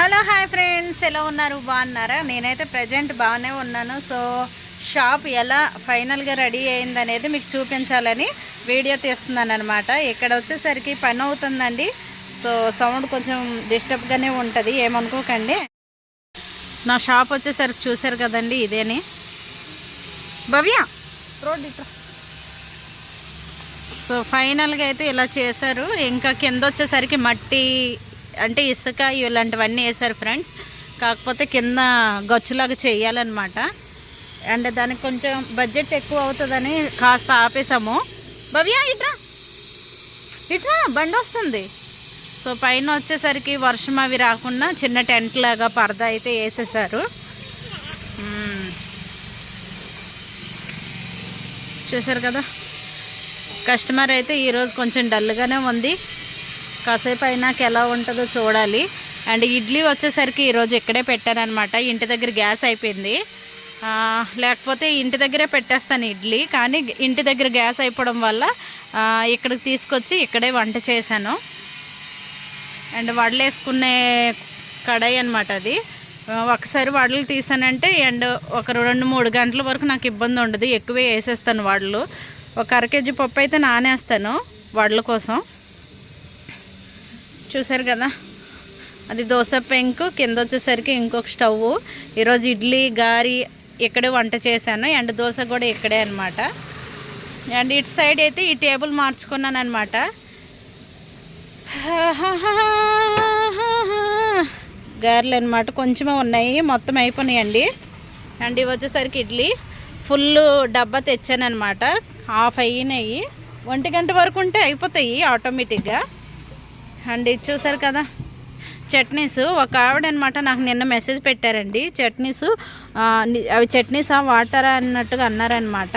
Hello hi friends. ఎలా ఉన్నారు? బాగున్నారా? నేనైతే ప్రజెంట్ బాగానే ఉన్నాను. సో షాప్ ఎలా ఫైనల్గా రెడీ అయింది అనేది మీకు చూపించాలని వీడియో తీస్తున్నాను అనమాట ఇక్కడ వచ్చేసరికి పని అవుతుందండి. సో సౌండ్ కొంచెం డిస్టర్బ్గానే ఉంటుంది. ఏమనుకోకండి. నా షాప్ వచ్చేసరికి చూసారు కదండి ఇదేని. భవ్య! రోడ్ సో ఫైనల్గా అయితే ఇలా చేశారు. ఇంకా కింద వచ్చేసరికి మట్టి అంటే ఇసుక ఇలాంటివన్నీ వేశారు ఫ్రెండ్స్. కాకపోతే కింద గచ్చులాగా చేయాలన్నమాట. అండ్ దానికి కొంచెం బడ్జెట్ ఎక్కువ అవుతుందని కాస్త ఆపేసాము భవ్య ఇట్రా ఇట్రా బండి వస్తుంది. సో పైన వచ్చేసరికి వర్షం అవి రాకుండా చిన్న టెంట్ లాగా పరద అయితే వేసేసారు చూసారు కదా? కస్టమర్ అయితే ఈరోజు కొంచెం డల్గానే ఉంది. కాసేపు అయినాక ఎలా ఉంటుందో చూడాలి. అండ్ ఇడ్లీ వచ్చేసరికి ఈరోజు ఇక్కడే పెట్టానమాట ఇంటి దగ్గర గ్యాస్ అయిపోయింది. లేకపోతే ఇంటి దగ్గరే పెట్టేస్తాను ఇడ్లీ. కానీ ఇంటి దగ్గర గ్యాస్ అయిపోవడం వల్ల ఇక్కడికి తీసుకొచ్చి ఇక్కడే వంట చేశాను. అండ్ వడలేసుకునే కడాయి అనమాట అది. ఒకసారి వడలు తీసానంటే అండ్ ఒక రెండు మూడు గంటల వరకు నాకు ఇబ్బంది ఉండదు. ఎక్కువే వేసేస్తాను వడలు. ఒక అర కేజీ పప్పు అయితే నానేస్తాను వడల కోసం. చూసారు కదా? అది దోశ పెంకు కింద వచ్చేసరికి ఇంకొక స్టవ్ ఈరోజు ఇడ్లీ గారి ఇక్కడే వంట చేశాను. అండ్ దోశ కూడా ఇక్కడే అనమాట అండ్ ఇటు సైడ్ అయితే ఈ టేబుల్ మార్చుకున్నాను అనమాట గారెలు అనమాట కొంచెమే ఉన్నాయి. మొత్తం అయిపోయినాయండి. అండ్ ఇవి వచ్చేసరికి ఇడ్లీ. ఫుల్ డబ్బా తెచ్చాను అనమాట హాఫ్ అయినాయి. ఒంటి గంట వరకు ఉంటే అయిపోతాయి ఆటోమేటిక్గా. అండ్ ఇది చూసారు కదా? చట్నీస్ ఒక ఆవిడ అనమాట నాకు నిన్న మెసేజ్ పెట్టారండి. చట్నీస్ అవి చట్నీసా వాటరా అన్నట్టుగా అన్నారనమాట.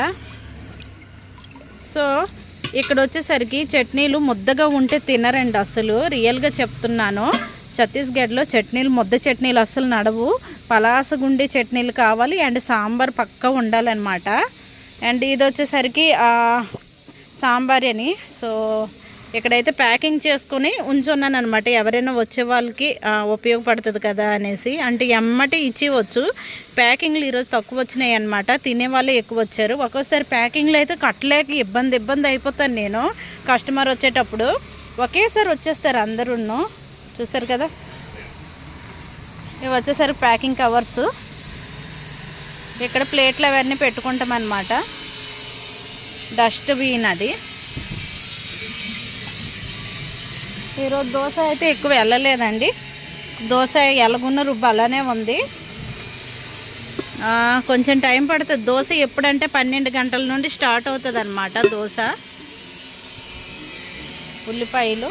సో ఇక్కడ వచ్చేసరికి చట్నీలు ముద్దగా ఉంటే తినరండి అసలు. రియల్గా చెప్తున్నాను. ఛత్తీస్గఢ్లో చట్నీలు ముద్ద చట్నీలు అస్సలు నడవు. పలాసగుండే చట్నీలు కావాలి అండ్ సాంబార్ పక్క ఉండాలన్నమాట. అండ్ ఇది వచ్చేసరికి సాంబార్ అని. సో ఇక్కడైతే ప్యాకింగ్ చేసుకుని ఉంచున్నాను అనమాట ఎవరైనా వచ్చే వాళ్ళకి ఉపయోగపడుతుంది కదా అనేసి. అంటే ఎమ్మటి ఇచ్చివచ్చు. ప్యాకింగ్లు ఈరోజు తక్కువ వచ్చినాయి అనమాట తినే వాళ్ళే ఎక్కువ వచ్చారు. ఒక్కోసారి ప్యాకింగ్లు అయితే కట్టలేక ఇబ్బంది ఇబ్బంది అయిపోతాను నేను కస్టమర్ వచ్చేటప్పుడు. ఒకేసారి వచ్చేస్తారు అందరూ చూసారు కదా? ఇవి వచ్చేసరికి ప్యాకింగ్ కవర్స్. ఇక్కడ ప్లేట్లు అవన్నీ పెట్టుకుంటాం అనమాట డస్ట్బిన్ అది. ఈరోజు దోశ అయితే ఎక్కువ వెళ్ళలేదండి. దోశ ఎలాగున్న రుబ్బు అలానే ఉంది. కొంచెం టైం పడుతుంది. దోశ ఎప్పుడంటే పన్నెండు గంటల నుండి స్టార్ట్ అవుతుంది అనమాట దోశ. ఉల్లిపాయలు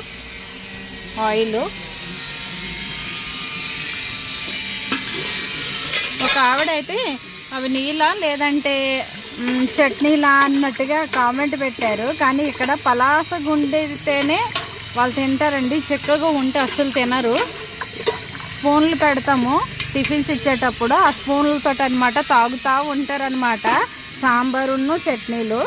ఆయిలు. ఒక ఆవిడైతే అవి నీళ్ళ లేదంటే చట్నీలా అన్నట్టుగా కామెంట్ పెట్టారు. కానీ ఇక్కడ పలాస గుండితేనే వాళ్ళు తింటారండి. చక్కగా ఉంటే అస్సలు తినరు. స్పూన్లు పెడతాము. టిఫిన్స్ ఇచ్చేటప్పుడు ఆ స్పూన్లతో అనమాట తాగుతూ ఉంటారనమాట సాంబారును చట్నీలు.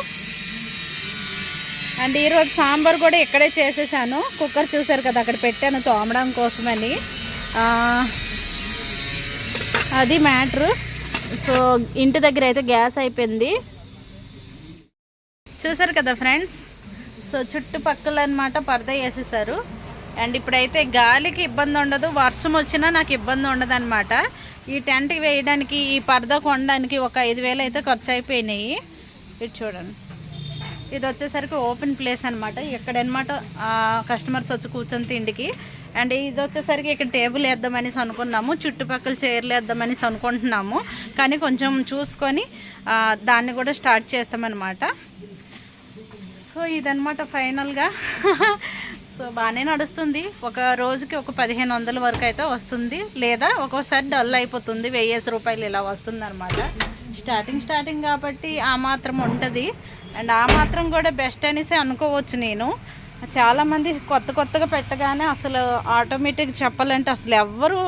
అండ్ ఈరోజు సాంబార్ కూడా ఇక్కడే చేసేసాను. కుక్కర్ చూసారు కదా అక్కడ పెట్టాను తోమడం కోసమని. అది మ్యాటర్. సో ఇంటి దగ్గర అయితే గ్యాస్ అయిపోయింది. చూసారు కదా ఫ్రెండ్స్? సో చుట్టుపక్కల అనమాట పరద వేసేసారు. అండ్ ఇప్పుడైతే గాలికి ఇబ్బంది ఉండదు వర్షం వచ్చినా నాకు ఇబ్బంది ఉండదు అనమాట ఈ టెంట్ వేయడానికి ఈ పరద కొనడానికి ఒక ఐదు వేలు అయితే ఖర్చు అయిపోయినాయి. ఇది చూడండి. ఇది వచ్చేసరికి ఓపెన్ ప్లేస్ అనమాట ఎక్కడనమాట కస్టమర్స్ వచ్చి కూర్చొని తిండికి. అండ్ ఇది వచ్చేసరికి ఇక్కడ టేబుల్ వేద్దామనేసి అనుకున్నాము చుట్టుపక్కల చైర్లు వేద్దామనేసి అనుకుంటున్నాము. కానీ కొంచెం చూసుకొని దాన్ని కూడా స్టార్ట్ చేస్తామన్నమాట. సో ఇదనమాట ఫైనల్గా. సో బాగానే నడుస్తుంది. ఒక రోజుకి ఒక పదిహేను వందల వరకు అయితే వస్తుంది. లేదా ఒక్కోసారి డల్ అయిపోతుంది. వెయ్యేసి రూపాయలు ఇలా వస్తుంది అనమాట స్టార్టింగ్ స్టార్టింగ్ కాబట్టి ఆ మాత్రం ఉంటుంది. అండ్ ఆ మాత్రం కూడా బెస్ట్ అనేసి అనుకోవచ్చు నేను. చాలామంది కొత్త కొత్తగా పెట్టగానే అసలు ఆటోమేటిక్ చెప్పాలంటే అసలు ఎవ్వరూ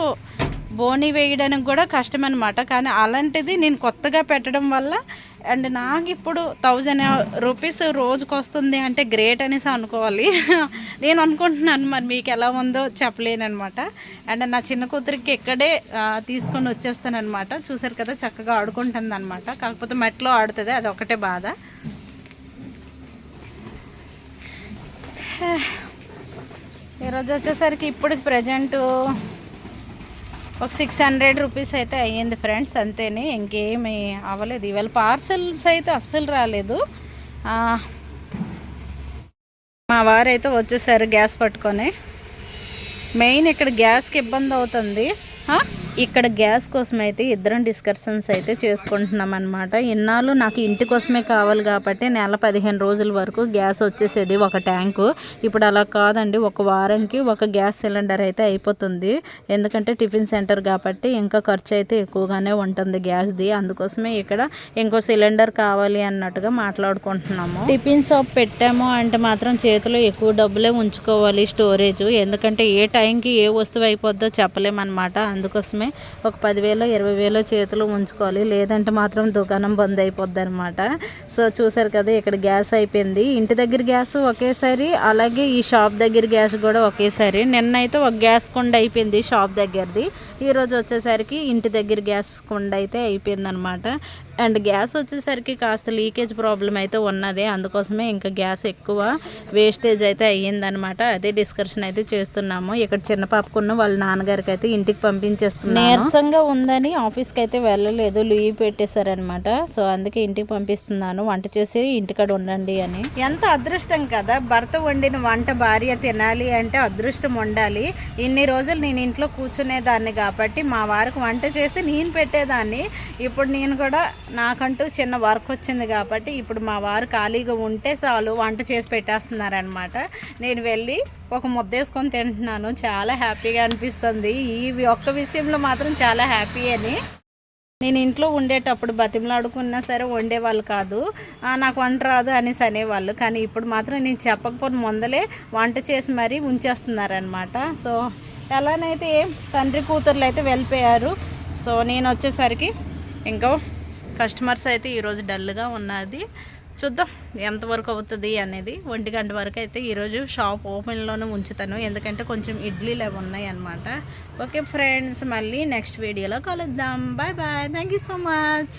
బోని వేయడానికి కూడా కష్టం అనమాట కానీ అలాంటిది నేను కొత్తగా పెట్టడం వల్ల అండ్ నాకు ఇప్పుడు థౌజండ్ రూపీస్ రోజుకు వస్తుంది అంటే గ్రేట్ అనేసి అనుకోవాలి. నేను అనుకుంటున్నాను మరి మీకు ఎలా ఉందో చెప్పలేను అనమాట అండ్ నా చిన్న కూతురికి ఇక్కడే తీసుకొని వచ్చేస్తాను అనమాట చూసారు కదా చక్కగా ఆడుకుంటుంది అనమాట కాకపోతే మెట్లో ఆడుతుంది అది ఒకటే బాధ. ఈరోజు వచ్చేసరికి ఇప్పటికి ప్రజెంటు ఒక సిక్స్ హండ్రెడ్ రూపీస్ అయితే అయ్యింది ఫ్రెండ్స్ అంతేనే ఇంకేమి అవ్వలేదు. ఇవాళ పార్సల్స్ అయితే అస్సలు రాలేదు. మా వారైతే వచ్చేసారు గ్యాస్ పట్టుకొని. మెయిన్ ఇక్కడ గ్యాస్కి ఇబ్బంది అవుతుంది. ఇక్కడ గ్యాస్ కోసం అయితే ఇద్దరం డిస్కషన్స్ అయితే చేసుకుంటున్నాం అనమాట ఇన్నాళ్ళు నాకు ఇంటి కోసమే కావాలి కాబట్టి నెల పదిహేను రోజుల వరకు గ్యాస్ వచ్చేసేది ఒక ట్యాంకు. ఇప్పుడు అలా కాదండి ఒక వారంకి ఒక గ్యాస్ సిలిండర్ అయితే అయిపోతుంది. ఎందుకంటే టిఫిన్ సెంటర్ కాబట్టి ఇంకా ఖర్చు అయితే ఎక్కువగానే ఉంటుంది గ్యాస్ది. అందుకోసమే ఇక్కడ ఇంకో సిలిండర్ కావాలి అన్నట్టుగా మాట్లాడుకుంటున్నాము. టిఫిన్ షాప్ పెట్టాము అంటే మాత్రం చేతిలో ఎక్కువ డబ్బులే ఉంచుకోవాలి స్టోరేజ్. ఎందుకంటే ఏ టైంకి ఏ వస్తువు అయిపోద్దో చెప్పలేమన్నమాట. అందుకోసమే ఒక పదివేలు ఇరవై వేలు చేతిలో ఉంచుకోవాలి. లేదంటే మాత్రం దుకాణం బంద్ అయిపోద్ది అనమాట సో చూసారు కదా ఇక్కడ గ్యాస్ అయిపోయింది. ఇంటి దగ్గర గ్యాస్ ఒకేసారి అలాగే ఈ షాప్ దగ్గర గ్యాస్ కూడా ఒకేసారి. నిన్నైతే ఒక గ్యాస్ కుండ అయిపోయింది షాప్ దగ్గరది. ఈరోజు వచ్చేసరికి ఇంటి దగ్గర గ్యాస్ కుండ అయితే అయిపోయింది అనమాట అండ్ గ్యాస్ వచ్చేసరికి కాస్త లీకేజ్ ప్రాబ్లం అయితే ఉన్నది. అందుకోసమే ఇంకా గ్యాస్ ఎక్కువ వేస్టేజ్ అయితే అయ్యిందనమాట అదే డిస్కషన్ అయితే చేస్తున్నాము. ఇక్కడ చిన్న పాపకున్న వాళ్ళ నాన్నగారికి అయితే ఇంటికి పంపించేస్తున్నాను. నీరసంగా ఉందని ఆఫీస్కి అయితే వెళ్ళలేదు. లీవ్ పెట్టేశారనమాట సో అందుకే ఇంటికి పంపిస్తున్నాను. వంట చేసి ఇంటికాడ ఉండండి అని. ఎంత అదృష్టం కదా భర్త వండిన వంట భార్య తినాలి అంటే అదృష్టం ఉండాలి. ఇన్ని రోజులు నేను ఇంట్లో కూర్చునేదాన్ని కాబట్టి మా వారికి వంట చేసి నేను పెట్టేదాన్ని. ఇప్పుడు నేను కూడా నాకంటూ చిన్న వర్క్ వచ్చింది కాబట్టి ఇప్పుడు మా వారు ఖాళీగా ఉంటే చాలు వంట చేసి పెట్టేస్తున్నారనమాట నేను వెళ్ళి ఒక ముద్ద వేసుకొని తింటున్నాను. చాలా హ్యాపీగా అనిపిస్తుంది. ఈ ఒక్క విషయంలో మాత్రం చాలా హ్యాపీ అని. నేను ఇంట్లో ఉండేటప్పుడు బతిమలాడుకున్నా సరే వండేవాళ్ళు కాదు. నాకు వంట రాదు అనేసి అనేవాళ్ళు. కానీ ఇప్పుడు మాత్రం నేను చెప్పకపోతే ముందలే వంట చేసి మరీ ఉంచేస్తున్నారనమాట సో ఎలానైతే తండ్రి కూతుర్లు అయితే వెళ్ళిపోయారు. సో నేను వచ్చేసరికి ఇంకా కస్టమర్స్ అయితే ఈరోజు డల్గా ఉన్నది. చూద్దాం ఎంతవరకు అవుతుంది అనేది. ఒంటి గంట వరకు అయితే ఈరోజు షాప్ ఓపెన్లోనే ఉంచుతాను. ఎందుకంటే కొంచెం ఇడ్లీలు అవి ఉన్నాయి అనమాట ఓకే ఫ్రెండ్స్ మళ్ళీ నెక్స్ట్ వీడియోలో కలుద్దాం. Bye bye. Thank you so much.